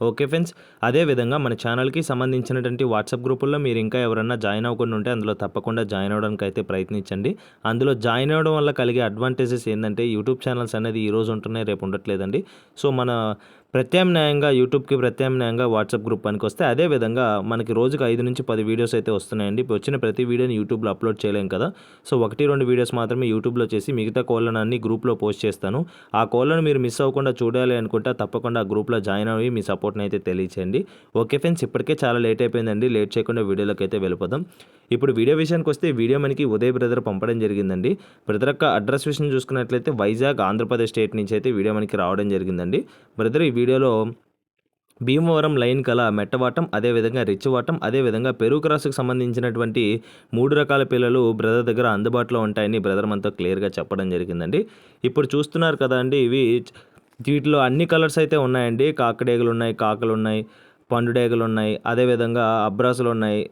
Okay friends అదేవిధంగా మన ఛానల్కి సంబంధించినటువంటి వాట్సాప్ గ్రూపుల్లో మీరు ఇంకా ఎవరన్నా జాయిన్ అవ్వకుండా ఉంటే అందులో తప్పకుండా జాయిన్ అవ్వడానికి అయితే ప్రయత్నించండి. అందులో జాయిన్ అవ్వడం వల్ల కలిగే అడ్వాంటేజెస్ ఏంటంటే యూట్యూబ్ ఛానల్స్ అనేది ఈ రోజు ఉంటున్నాయి రేపు ఉండట్లేదండి. సో మన ప్రత్యామ్నాయంగా యూట్యూబ్కి ప్రత్యామ్నాయంగా వాట్సాప్ గ్రూప్ పనికి వస్తే అదే విధంగా మనకి రోజుకి ఐదు నుంచి పది వీడియోస్ అయితే వస్తున్నాయండి. ఇప్పుడు వచ్చిన ప్రతి వీడియోని యూట్యూబ్లో అప్లోడ్ చేయలేం కదా. సో ఒకటి రెండు వీడియోస్ మాత్రమే యూట్యూబ్లో చేసి మిగతా కోళ్ళను అన్ని గ్రూప్లో పోస్ట్ చేస్తాను. ఆ కోళ్ళను మీరు మిస్ అవ్వకుండా చూడాలి అనుకుంటే తప్పకుండా ఆ గ్రూప్లో జాయిన్ అయ్యి మీ సపోర్ట్ని అయితే తెలియచేయండి. ఓకే ఫ్రెండ్స్ ఇప్పటికే చాలా లేట్ అయిపోయిందండి. లేట్ చేయకుండా వీడియోలోకి అయితే వెళ్ళిపోదాం. ఇప్పుడు వీడియో విషయానికి వస్తే వీడియో మనకి ఉదయ్ బ్రదర్ పంపడం జరిగిందండి. బ్రదర్ యొక్క అడ్రస్ విషయం చూసుకున్నట్లయితే వైజాగ్ ఆంధ్రప్రదేశ్ స్టేట్ నుంచి అయితే వీడియో మనకి రావడం జరిగిందండి. బ్రదర్ ఈ వీడియోలో భీమవరం లైన్ కల మెట్టవాటం అదేవిధంగా రిచ్చవాటం అదేవిధంగా పెరుగు క్రాస్కి సంబంధించినటువంటి మూడు రకాల పిల్లలు బ్రదర్ దగ్గర అందుబాటులో ఉంటాయని బ్రదర్ మనతో క్లియర్గా చెప్పడం జరిగిందండి. ఇప్పుడు చూస్తున్నారు కదా అండి ఇవి వీటిలో అన్ని కలర్స్ అయితే ఉన్నాయండి. కాకడేగలు ఉన్నాయి కాకలు ఉన్నాయి పండుడేగలు ఉన్నాయి అదేవిధంగా అబ్రాసులు ఉన్నాయి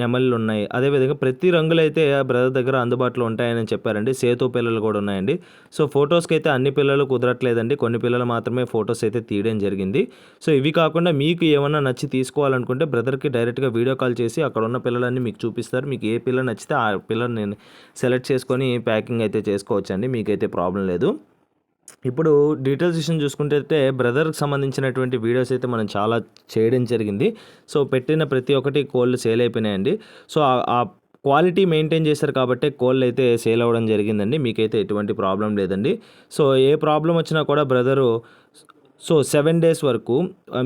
నెమళ్ళు ఉన్నాయి అదేవిధంగా ప్రతి రంగులు అయితే బ్రదర్ దగ్గర అందుబాటులో ఉంటాయని చెప్పారండి. సేతు పిల్లలు కూడా ఉన్నాయండి. సో ఫొటోస్కి అయితే అన్ని పిల్లలు కుదరట్లేదండి. కొన్ని పిల్లలు మాత్రమే ఫొటోస్ అయితే తీయడం జరిగింది. సో ఇవి కాకుండా మీకు ఏమన్నా నచ్చి తీసుకోవాలనుకుంటే బ్రదర్కి డైరెక్ట్గా వీడియో కాల్ చేసి అక్కడ ఉన్న పిల్లలన్నీ మీకు చూపిస్తారు. మీకు ఏ పిల్ల నచ్చితే ఆ పిల్లని నేను సెలెక్ట్ చేసుకొని ప్యాకింగ్ అయితే చేసుకోవచ్చండి. మీకైతే ప్రాబ్లం లేదు. ఇప్పుడు డీటెయిల్స్ విషయం చూసుకుంటే బ్రదర్కి సంబంధించినటువంటి వీడియోస్ అయితే మనం చాలా చేయడం జరిగింది. సో పెట్టిన ప్రతి ఒక్కటి కోళ్ళు సేల్ అయిపోయినాయండి. సో ఆ క్వాలిటీ మెయింటైన్ చేశారు కాబట్టి కోళ్ళు అయితే సేల్ అవ్వడం జరిగిందండి. మీకైతే ఎటువంటి ప్రాబ్లం లేదండి. సో ఏ ప్రాబ్లం వచ్చినా కూడా బ్రదరు సో సెవెన్ డేస్ వరకు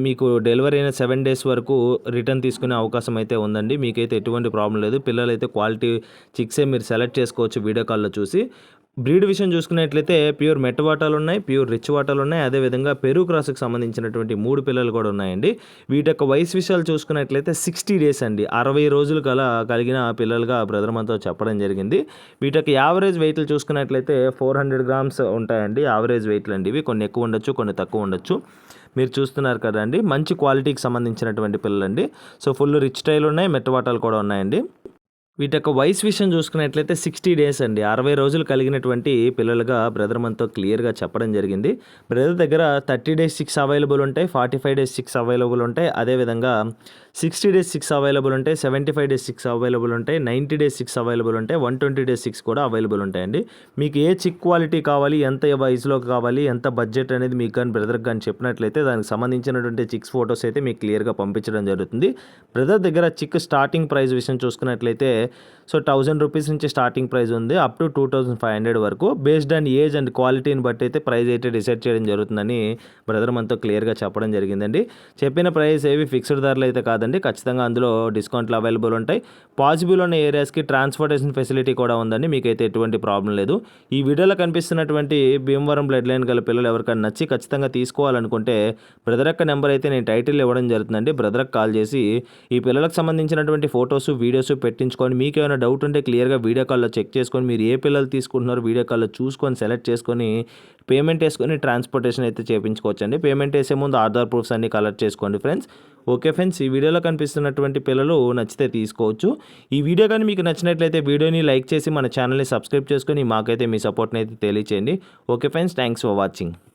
మీకు డెలివరీ అయిన సెవెన్ డేస్ వరకు రిటర్న్ తీసుకునే అవకాశం అయితే ఉందండి. మీకైతే ఎటువంటి ప్రాబ్లం లేదు. పిల్లలు అయితే క్వాలిటీ చిక్సే మీరు సెలెక్ట్ చేసుకోవచ్చు వీడియో కాల్లో చూసి. బ్రీడ్ విషయం చూసుకున్నట్లయితే ప్యూర్ మెట్ వాటాలు ఉన్నాయి ప్యూర్ రిచ్ వాటాలు ఉన్నాయి అదేవిధంగా పెరుగు క్రాస్కి సంబంధించినటువంటి మూడు పిల్లలు కూడా ఉన్నాయండి. వీటి యొక్క వయసు విషయాలు చూసుకున్నట్లయితే సిక్స్టీ డేస్ అండి. అరవై రోజులు కల కలిగిన పిల్లలుగా బ్రదర్ మనతో చెప్పడం జరిగింది. వీటి యొక్క యావరేజ్ వెయిట్లు చూసుకున్నట్లయితే ఫోర్ హండ్రెడ్ గ్రామ్స్ ఉంటాయండి. యావరేజ్ వెయిట్లు అండి ఇవి. కొన్ని ఎక్కువ ఉండొచ్చు కొన్ని తక్కువ ఉండొచ్చు. మీరు చూస్తున్నారు కదండి. మంచి క్వాలిటీకి సంబంధించినటువంటి పిల్లలండి. సో ఫుల్ రిచ్ స్టైల్ ఉన్నాయి మెట్టవాటాలు కూడా ఉన్నాయండి. వీటి యొక్క వయసు విషయం చూసుకున్నట్లయితే సిక్స్టీ డేస్ అండి. అరవై రోజులు కలిగినటువంటి పిల్లలుగా బ్రదర్ మనతో క్లియర్గా చెప్పడం జరిగింది. బ్రదర్ దగ్గర థర్టీ డేస్ సిక్స్ అవైలబుల్ ఉంటాయి forty five days six available ఉంటాయి. అదేవిధంగా సిక్స్టీ డేస్ సిక్స్ అవైలబుల్ ఉంటాయి seventy five days six available ఉంటాయి నైంటీ డేస్ సిక్స్ అవైలబుల్ ఉంటాయి వన్ ట్వంటీ డేస్ సిక్స్ కూడా అవైలబుల్ ఉంటాయండి. మీకు ఏ చిక్ క్వాలిటీ కావాలి ఎంత వయసులో కావాలి ఎంత బడ్జెట్ అనేది మీకు కానీ బ్రదర్కి కానీ చెప్పినట్లయితే దానికి సంబంధించినటువంటి చిక్స్ ఫొటోస్ అయితే మీకు క్లియర్గా పంపించడం జరుగుతుంది. బ్రదర్ దగ్గర చిక్ స్టార్టింగ్ ప్రైస్ విషయం చూసుకున్నట్లయితే సో థౌజండ్ రూపీస్ నుంచి స్టార్టింగ్ ప్రైస్ ఉంది up to two thousand five hundred వరకు. బేస్డ్ ఆన్ ఏజ్ అండ్ క్వాలిటీని బట్టి అయితే ప్రైస్ అయితే డిసైడ్ చేయడం జరుగుతుందని బ్రదర్ మనతో క్లియర్గా చెప్పడం జరిగిందండి. చెప్పిన ప్రైస్ ఏవి ఫిక్స్డ్ ధరలు అయితే కాదండి ఖచ్చితంగా అందులో డిస్కౌంట్లు అవైలబుల్ ఉంటాయి. పాసిబుల్ ఉన్న ఏరియాస్కి ట్రాన్స్పోర్టేషన్ ఫెసిలిటీ కూడా ఉందండి మీకైతే ఎటువంటి ప్రాబ్లం లేదు. ఈ వీడియోలో కనిపిస్తున్నటువంటి భీమవరం బ్లడ్ లైన్ గల పిల్లలు ఎవరికైనా నచ్చి ఖచ్చితంగా తీసుకోవాలనుకుంటే బ్రదర్ యొక్క నెంబర్ అయితే నేను టైటిల్ ఇవ్వడం జరుగుతుందండి. బ్రదర్కి కాల్ చేసి ఈ పిల్లలకు సంబంధించినటువంటి ఫొటోస్ వీడియోస్ పెట్టించుకొని మీకు ఏమైనా డౌట్ ఉంటే క్లియర్గా వీడియో కాల్లో చెక్ చేసుకొని మీరు ఏ పిల్లలు తీసుకుంటున్నారో వీడియో కాల్లో చూసుకొని సెలెక్ట్ చేసుకొని పేమెంట్ వేసుకొని ట్రాన్స్పోర్టేషన్ అయితే చేయించుకోవచ్చండి పేమెంట్ వేసే ముందు ఆధార్ ప్రూఫ్స్ అన్ని కలెక్ట్ చేసుకోండి ఫ్రెండ్స్ ఓకే ఫ్రెండ్స్ ఈ వీడియోలో కనిపిస్తున్నటువంటి పిల్లలు నచ్చితే తీసుకోవచ్చు. ఈ వీడియో కానీ మీకు నచ్చినట్లయితే వీడియోని లైక్ చేసి మన ఛానల్ని సబ్స్క్రైబ్ చేసుకొని మాకైతే మీ సపోర్ట్ని అయితే తెలియచేయండి. Okay friends thanks for watching